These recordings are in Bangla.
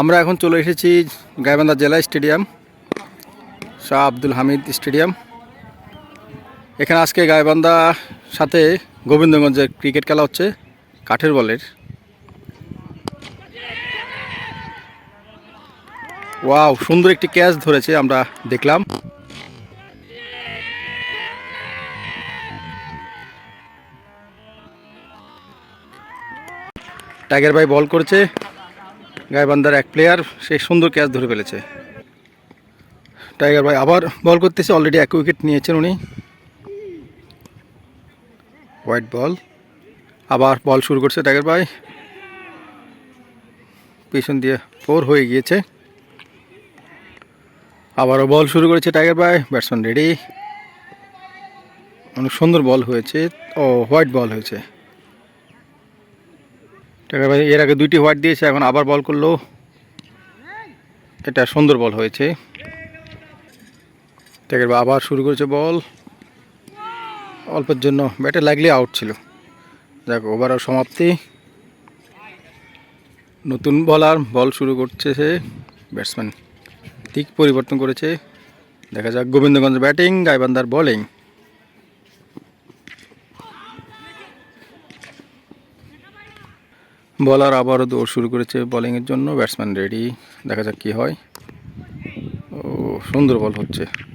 আমরা এখন চলে এসেছি গাইবান্ধা জেলা স্টেডিয়াম, শাহ আব্দুল হামিদ স্টেডিয়াম। এখানে আজকে গাইবান্ধা সাথে গোবিন্দগঞ্জের ক্রিকেট খেলা হচ্ছে, কাঠের বলের। ওয়াও, সুন্দর একটি ক্যাচ ধরেছে আমরা দেখলাম। টাইগার ভাই বল করেছে। গাইবান্ধার এক প্লেয়ার সেই সুন্দর ক্যাচ ধরে ফেলেছে। টাইগার ভাই আবার বল করতেছে অলরেডি এক উইকেট নিয়েছেন উনি। হোয়াইট বল আবার বল শুরু করছে টাইগার ভাই। পিছন দিয়ে ফোর হয়ে গিয়েছে। আবারও বল শুরু করেছে টাইগার ভাই ব্যাটসম্যান রেডি অনেক সুন্দর বল হয়েছে। ও হোয়াইট বল হয়েছে। ভাই এর আগে দুইটি হোয়াইট দিয়েছে, এখন আবার বল করল। এটা সুন্দর বল হয়েছে। ভাই আবার শুরু করেছে বল। অল্পের জন্য ব্যাটে লাগলে আউট ছিল। যাক, ওভারও সমাপ্তি। নতুন বলার বল শুরু করছে সে ব্যাটসম্যান। দিক পরিবর্তন করেছে। দেখা যাক গোবিন্দগঞ্জ ব্যাটিং গাইবান্দার বোলিং বলার আবারও দৌড় শুরু করেছে বোলিংয়ের জন্য ব্যাটসম্যান রেডি দেখা যাক কী হয়। ও, সুন্দর বল হচ্ছে।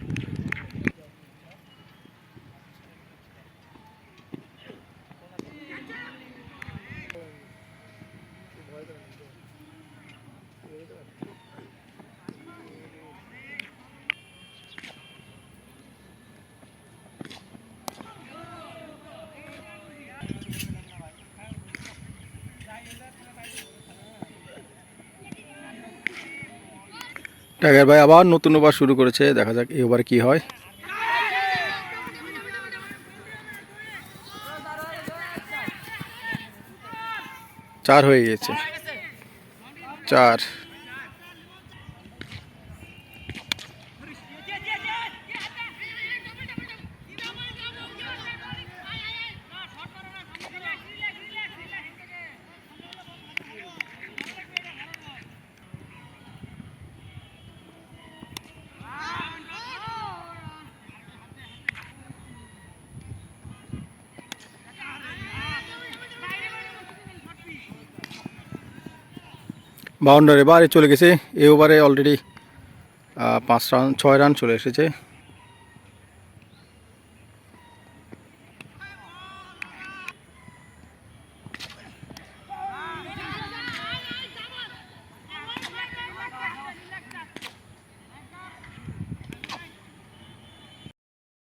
টাইগার ভাই আবার নতুন ওভার শুরু করেছে, দেখা যাক এই ওভারে কি হয়। চার হয়ে গেছে চার। বাউন্ডারি বারে চলে গেছে এই ওভারে অলরেডি পাঁচ রান ছয় রান চলে এসেছে।